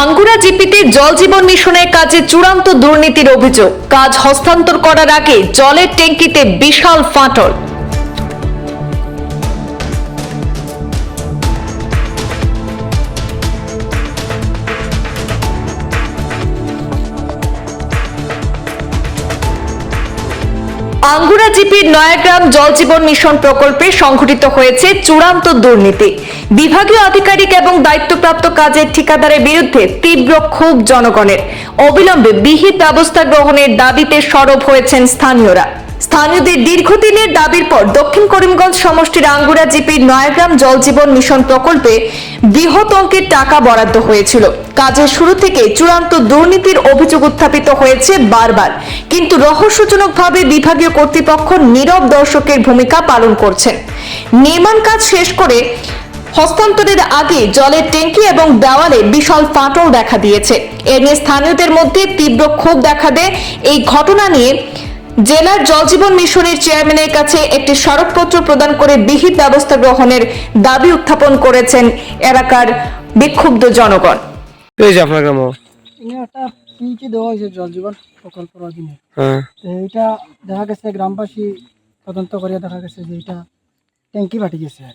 আঙ্গুরা জিপিতে জল জীবন মিশনের কাজে চূড়ান্ত দুর্নীতির অভিযোগ। কাজ হস্তান্তর করার আগে জলের ট্যাঙ্কিতে বিশাল ফাটল। আঙ্গুরা জিপির নয়াগ্রাম জল জীবন মিশন প্রকল্পে সংঘটিত হয়েছে চূড়ান্ত দুর্নীতি। বিভাগীয় আধিকারিক এবং দায়িত্বপ্রাপ্ত কাজের ঠিকাদারের বিরুদ্ধে তীব্র ক্ষোভ জনগণের। অবিলম্বে বিহিত ব্যবস্থা গ্রহণের দাবিতে সরব হয়েছেন স্থানীয়রা। স্থানীয়দের দীর্ঘদিনের দাবির পর দক্ষিণ করিমগঞ্জ সমষ্টির আঙ্গুরা জিপির নয়াগ্রাম জল জীবন মিশন প্রকল্পে বৃহৎ অঙ্কের টাকা বরাদ্দ হয়েছিল। কাজের শুরু থেকে চূড়ান্ত দুর্নীতির অভিযোগ উত্থাপিত হয়েছে বারবার। কিন্তু রহস্যজনকভাবে বিভাগীয় কর্তৃপক্ষ নীরব দর্শকের ভূমিকা পালন করছেন। নির্মাণ কাজ শেষ করে হস্তান্তরের আগে জলের ট্যাঙ্কি এবং দেওয়ালে বিশাল ফাটল দেখা দিয়েছে। এ নিয়ে স্থানীয়দের মধ্যে তীব্র ক্ষোভ দেখা দেয়। এই ঘটনা নিয়ে জেলার জলজীবন মিশনের চেয়ারম্যানের কাছে একটি স্মারকপত্র প্রদান করে বিহিত ব্যবস্থা গ্রহণের দাবি উত্থাপন করেছেন এলাকার বিক্ষুব্ধ জনগণ। এই যে আপনার গ্রাম। একটা দেওয়া হয়েছে জল জীবন প্রকল্পের অধীনে। হ্যাঁ। দেখা গেছে গ্রামবাসী তদন্ত করিয়া দেখা গেছে যে এটা ট্যাঙ্কি ফাটি গেছে। আর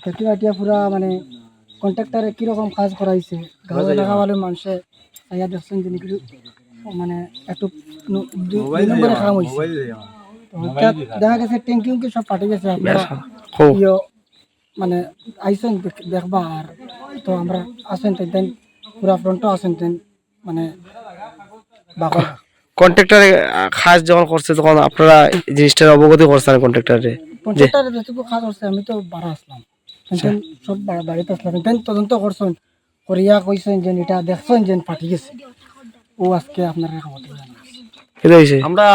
ট্যাঙ্কি ফাটিয়া পুরা মানে কন্ট্রাক্টারে কীরকম কাজ করাইছে গাঁও এলাকা মানুষে আইয়া দেখছেন যে মানে একটু দুই নম্বরে কাম হয়েছে। দেখা গেছে ট্যাঙ্কি উঙ্কি সব ফাটি গেছে আপনারা খুব। মানে আইসেন দেখবা আর তো আমরা আসেন তেন পুরা ফ্রন্টও আসেন তেন মানে কন্ট্রাক্টর খাস যখন করছে তখন আপনারা জিনিসটার অবগতি করছেন কন্ট্রাক্টরে করছে আমি তো বাড়া আসলাম। সব বা- বাড়িতে আসলাম। তেন তদন্ত করছেন করিয়া কইছেন যে এটা দেখছেন যে ফাটি গেছে। ও আজকে আপনার আমরা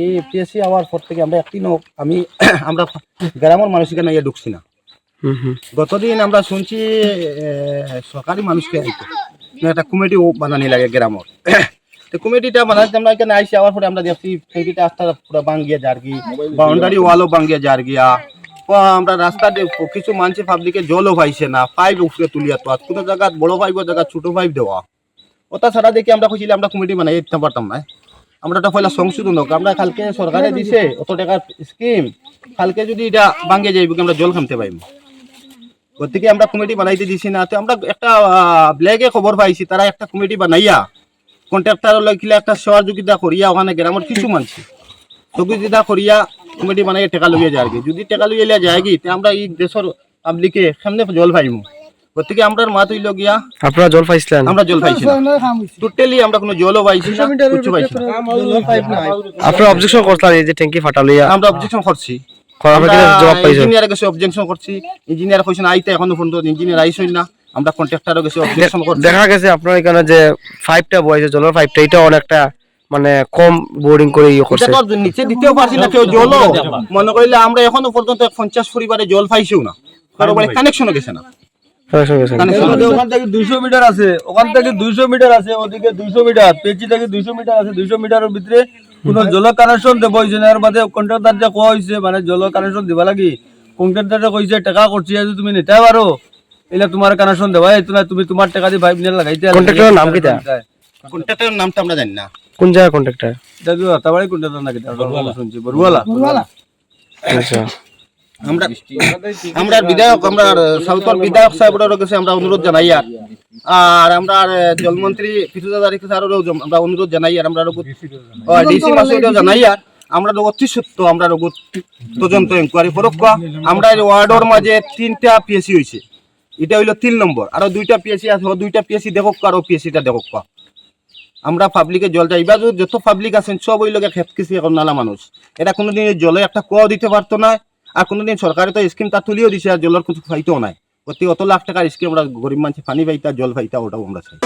এই পিএসসি হওয়ার পর থেকে আমরা একদিনও আমি আমরা গ্রামের মানুষ এখানে ইয়ে ঢুকছি না। হুম হুম। গতদিন আমরা শুনছি সরকারি মানুষকে একটা কমিটি বানানি লাগে গ্রামের তো কমিটিটা বানাতে আমরা এখানে আইসি আওয়ার পরে আমরা দেখছি ট্যাঙ্কিটা আস্তে পুরো ভাঙ্গিয়া যার গি বাউন্ডারি ওয়ালও ভাঙ্গিয়া যার গিয়া ও আমরা রাস্তা কিছু মানুষ পাবলিকে জলও পাইছে না পাইপ উপরে তুলিয়া তো কোনো জায়গা বড় পাইপ জায়গা ছোট পাইপ দেওয়া। ওটা ছাড়া দেখি আমরা খুঁজলে আমরা কমিটি বানাই দিতে পারতাম না আমরা এটা পয়লা সংশোধন হোক, আমরা কালকে সরকারে দিছে, অত টাকার স্কিম কালকে যদি এটা ভাঙ্গে যাইব আমরা জল খামতে পাইব গতিকে আমরা কমিটি বানাইতে দিছি না, তো আমরা একটা ব্ল্যাকে খবর পাইছি, তারা একটা কমিটি বানাইয়া কন্ট্রাক্টর লাগিলে একটা সহযোগিতা করিয়া ওখানে গ্রামের কিছু মানছি। সহযোগিতা করিয়া কমিটি বানাইয়া টেকা লইয়া যায় আর কি যদি টেকা লইয়া যায় কি তে আমরা এই দেশের পাবলিকে সামনে জল পাইমু? গতিকে আমরা মাত হইল গিয়া আপনারা জল পাইছিলেন? আমরা জল পাইছি টোটালি আমরা কোনো জলও পাইছি না কিছু পাইছি না। আপনারা অবজেকশন করছিলেন এই যে ট্যাঙ্কি ফাটালিয়া আমরা অবজেকশন করছি। আপনারা কি জবাব পাইছেন। ইঞ্জিনিয়ার কাছে অবজেকশন করছি। ইঞ্জিনিয়ার কইছেন আইতে এখনও পর্যন্ত ইঞ্জিনিয়ার আইছই না। আমরা কন্ট্রাক্টরও অবজেকশন করছি। দেখা গেছে আপনার এখানে যে পাইপটা বয়েছে জলের পাইপটা এটা অনেকটা মানে কম বোরিং করে ইয়ে করছে। তো নিচে দিতেও পারছি না কেউ জলও। মনে করিলে আমরা এখনও পর্যন্ত পঞ্চাশ পরিবারে জল পাইছিও না। কারও বাড়ি কানেকশনও গেছে না। কানেকশন ওখান থেকে দুইশো মিটার আছে ওখান থেকে দুইশো মিটার আছে ওদিকে দুইশো মিটার পেচি থেকে দুইশো মিটার আছে দুইশো মিটারের ভিতরে কোন জল কানেকশন দেব হয়েছে না এর বাদে কন্ট্রাক্টর যে কোয়া হয়েছে মানে জল কানেকশন দিবা লাগি। কন্ট্রাক্টর কইছে টাকা করছি যদি তুমি নিতে পারো। এলে তোমার কানেকশন দেবা এই না তুমি তোমার টাকা দিয়ে ভাইব নিয়ে লাগাইতে নাম কিটা? কন্ট্রাক্টরের নামটা আমরা জানি না। কোন জায়গায় কন্ট্রাক্টর দাদু তাবাড়ি কন্ট্রাক্টর নাকি? শুনছি বড়ুয়ালা বলবালা আচ্ছা। আমরা আমরা বিধায়ক আমরা সাউথর বিধায়ক সাহেবের কাছে আমরা অনুরোধ জানাই আর। আর আমরা আর জলমন্ত্রী পিছুদাদারি স্যারেরও আমরা অনুরোধ জানাই আর আমরা ডিসি মাসুদেরও জানাই আর। আমরা অতি সত্য আমরা রোগত তদন্ত ইনকোয়ারি করক আমরা ওয়ার্ডের মাঝে তিনটা পিএসসি হয়েছে এটা হইল তিন নম্বর। আরও দুইটা পিএসসি আছে। দুইটা পিএসসি দেখক আর পিএসসিটা দেখক। আমরা পাবলিকে জল চাই। এবার যত পাবলিক আছেন সব ওই লোকের খেত কিছু এখন নালা মানুষ। এটা কোনোদিন জলে একটা কুয়াও দিতে পারতো না। আর কোনোদিন সরকারে তো স্কিম তা তুলিও দিছে আর জলের কিছু ফাইতেও নাই। প্রতি অত লাখ টাকার স্কিম আমরা গরিব মানুষ পানি পাইতা জল পাইতা ওটাও আমরা চাই।